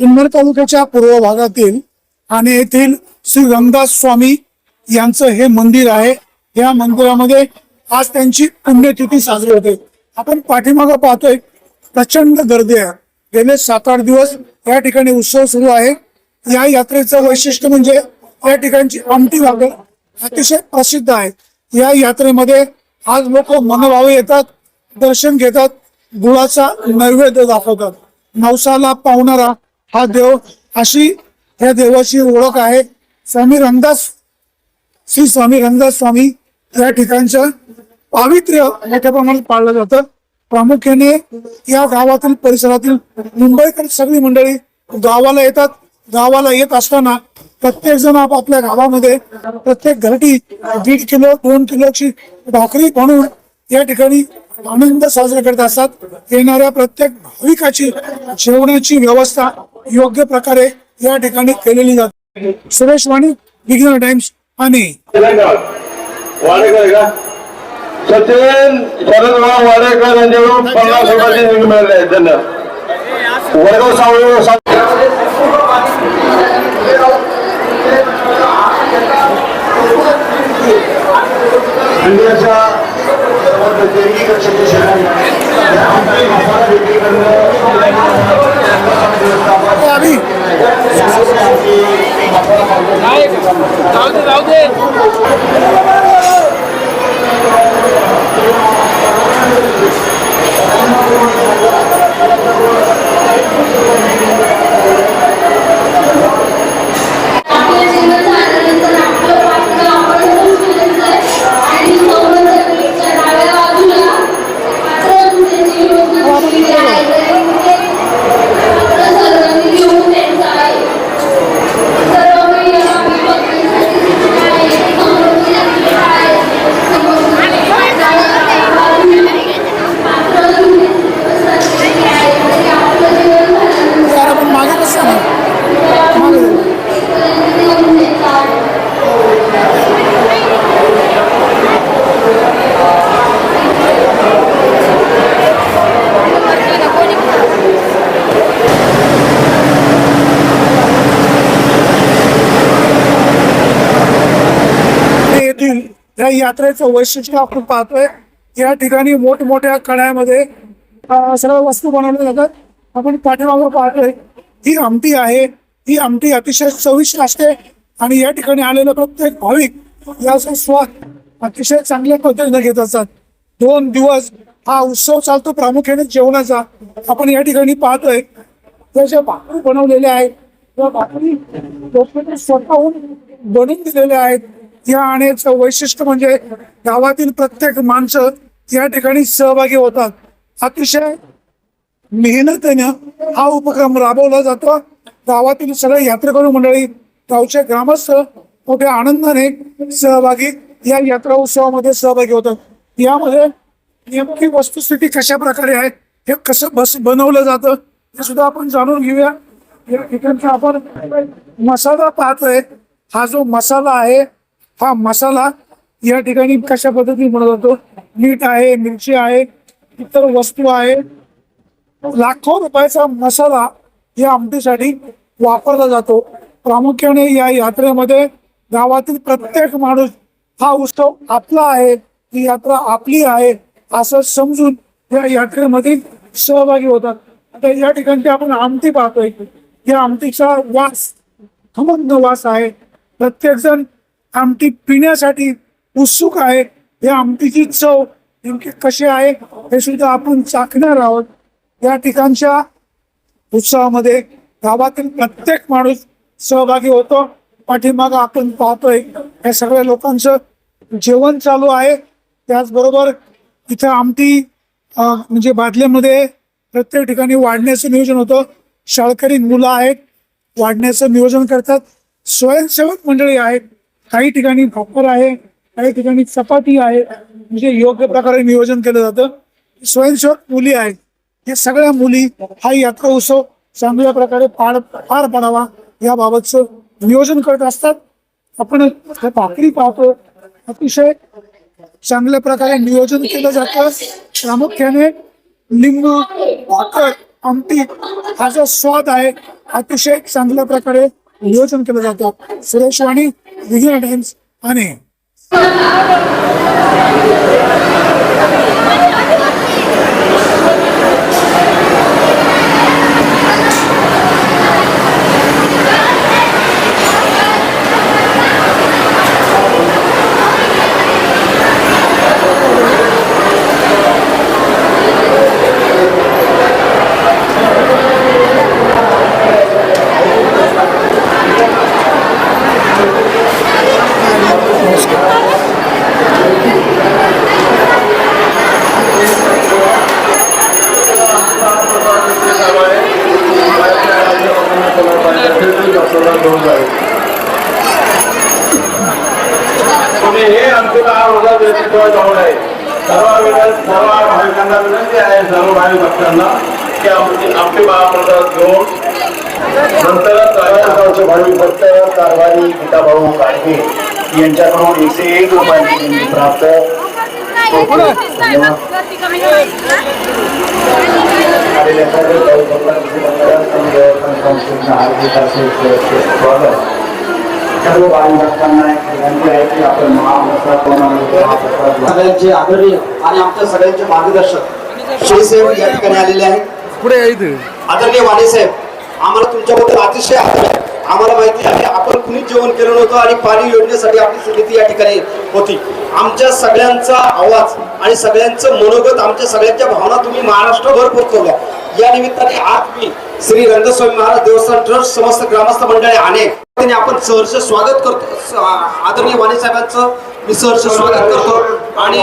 जुन्नर तालुक्याच्या पूर्व भागातील आणि येथील श्री रंगदास स्वामी यांचं हे मंदिर आहे. या मंदिरामध्ये आज त्यांची पुण्यतिथी साजरी होते. आपण पाठीमागं पाहतोय प्रचंड गर्दी आहे. गेले सात आठ दिवस या ठिकाणी उत्सव सुरू आहे. या यात्रेचं वैशिष्ट्य म्हणजे या ठिकाणची आमटी भाकर अतिशय प्रसिद्ध आहे. या यात्रेमध्ये आज लोक मनभावे येतात दर्शन घेतात गुळाचा नैवेद्य दाखवतात. नवसाला पावणारा हा देव अशी या देवाची ओळख आहे. स्वामी रामदास श्री स्वामी रामदास स्वामी या ठिकाणचं पावित्र्य मोठ्या प्रमाणात पाळलं जातं. प्रामुख्याने या गावातील परिसरातील मुंबईकर सगळी मंडळी गावाला येतात. गावाला येत असताना प्रत्येक जण आपापल्या गावामध्ये प्रत्येक घरटी दीड किलो दोन किलोची भाकरी बनवून या ठिकाणी आनंद साजरा करत असतात. येणाऱ्या प्रत्येक भाविकाची जेवणाची व्यवस्था योग्य प्रकारे या ठिकाणी केलेली जाते. सुरेश वाणी बिगिनर टाइम्स आणि तेलंगाव वाडेकर का? सचिन शरदराव वाडेकर यांच्याकडून पन्नास रुपयाचे निधी मिळाले आहेत त्यांना. वडगाव सावळी 頑張れ! या यात्रेचं वैशिष्ट्य आपण पाहतोय. या ठिकाणी मोठमोठ्या कड्यामध्ये सर्व वस्तू बनवल्या जातात. आपण पाठीमागं पाहतोय ही आमटी आहे. ही आमटी अतिशय चविष्ट असते आणि या ठिकाणी आलेलं प्रत्येक भाविक याचा स्वाद अतिशय चांगल्या पद्धतीने घेत असतात. दोन दिवस हा उत्सव चालतो प्रामुख्याने जेवणाचा. आपण या ठिकाणी पाहतोय त्या ज्या भाकरी बनवलेल्या आहेत त्या भाकरी स्वतःहून बनवून दिलेल्या आहेत. या आण्याचं वैशिष्ट्य म्हणजे गावातील प्रत्येक माणसं या ठिकाणी सहभागी होतात. अतिशय मेहनतीनं हा उपक्रम राबवला जातो. गावातील सगळे यात्रेकरू मंडळी गावचे ग्रामस्थ मोठ्या आनंदाने सहभागी या यात्रा उत्सवामध्ये सहभागी होतात. यामध्ये नेमकी वस्तुस्थिती कशा प्रकारे आहे हे कसं बस बनवलं जातं हे सुद्धा आपण जाणून घेऊया. या ठिकाणचा आपण मसाला पाहतोय. हा जो मसाला आहे हा मसाला या ठिकाणी कशा पद्धतीने बनवला जातो? मीठ आहे मिरची आहे इतर वस्तू आहे. लाखो रुपयाचा मसाला या आमटीसाठी वापरला जातो. प्रामुख्याने या यात्रेमध्ये गावातील प्रत्येक माणूस हा उत्सव आपला आहे ही यात्रा आपली आहे असं समजून या यात्रेमध्ये सहभागी होतात. आता या ठिकाणी आपण आमटी पाहतोय. या आमटीचा वास खमंग वास आहे. प्रत्येकजण आमटी पिण्यासाठी उत्सुक आहे. या आमटीची चव नेमकी कशी आहे हे सुद्धा आपण चाखणार आहोत. या ठिकाणच्या उत्सवामध्ये गावातील प्रत्येक माणूस सहभागी होतो. पाठीमागं आपण पाहतोय या सगळ्या लोकांचं जेवण चालू आहे. त्याचबरोबर इथं आमटी म्हणजे बादल्यामध्ये प्रत्येक ठिकाणी वाढण्याचं नियोजन होतं. शाळकरी मुलं आहेत वाढण्याचं नियोजन करतात. स्वयंसेवक मंडळी आहेत. काही ठिकाणी भाकर आहे काही ठिकाणी चपाती आहे. म्हणजे योग्य प्रकारे नियोजन केलं जातं. स्वयंसेवक मुली आहेत. या सगळ्या मुली हा यात्रा उत्सव चांगल्या प्रकारे पार पार पाडावा. याबाबतचं नियोजन करत असतात. आपण हे भाकरी पाहतो. अतिशय चांगल्या प्रकारे नियोजन केलं जातं. प्रामुख्याने लिंबू भाकर आमटी हा जो स्वाद आहे अतिशय चांगल्या प्रकारे नियोजन केलं जातं. सुरेश वाणी विजय टाइम्स आणि तुम्ही हे अंतिम आरोग्य व्यक्तित्व जाऊन आहे सर्व विनंती सर्व भाविकांना विनंती आहे सर्व भाविक भक्तांना की आमची आपली महाप्रसाद घेऊन नंतरच गावचे भाविक भक्त कारभारी गीताभाऊ यांच्याकडून एकशे एक रुपयांची देणगी प्राप्त. आलेल्या सर्व भाविक भक्तांना विनंती आहे की आपण महाप्रसाद महाप्रसाद सगळ्यांचे आदरणीय आणि आमच्या सगळ्यांचे मार्गदर्शक शिवसेव या ठिकाणी आलेले आहेत. पुढे आदरणीय वाणीसाहेब आम्हाला तुमच्याबद्दल अतिशय आदर आहे. आम्हाला माहिती आहे आपण कुणीच जेवण केलं नव्हतं आणि पाणी योजनेसाठी आपली समिती या ठिकाणी होती. आमच्या सगळ्यांचा आवाज आणि सगळ्यांचं मनोगत आमच्या सगळ्यांच्या भावना तुम्ही महाराष्ट्रभर पोहोचवल्या. या निमित्ताने आज मी श्री रंगस्वामी महाराज देवस्थान ट्रस्ट समस्त ग्रामस्थ मंडळी त्याने आपण सहर्ष स्वागत करतो. आदरणीय वाणी साहेबांचं मी सहर्ष स्वागत करतो आणि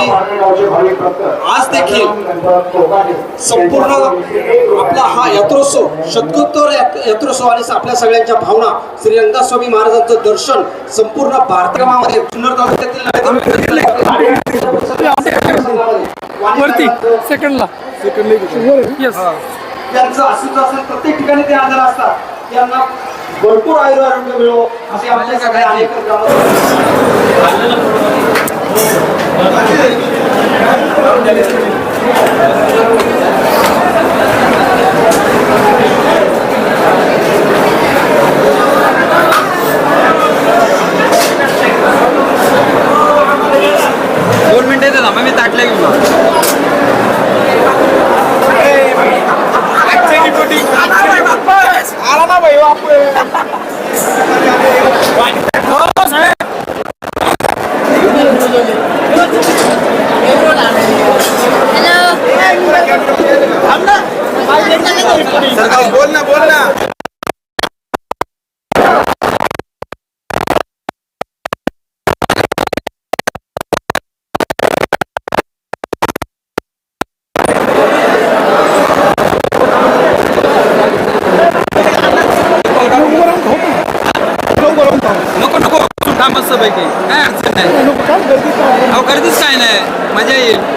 आज देखील संपूर्ण आपला हा यात्रोत्सव शतकोत्तर यात- यात्रोत्सव आणि आपल्या सगळ्यांच्या भावना श्री रंगास्वामी महाराजांचं दर्शन संपूर्ण भारतक्रमामध्ये जुन्नर तालुक्यातील सेकंडला सेकंड येस त्यांचं असेल प्रत्येक ठिकाणी ते आजार असतात त्यांना भरपूर आयुर्वारोग्य मिळो असे आमच्या सगळ्या अनेक ग्रामस्थ दोन मिनिटं येते थांबा मी ताटल्या घेऊन आला ना भाई बोल ना बोल ना. नको नको. थांब पैकी काय अडचण नाही. अहो गर्दीच काय नाही. मजा येईल.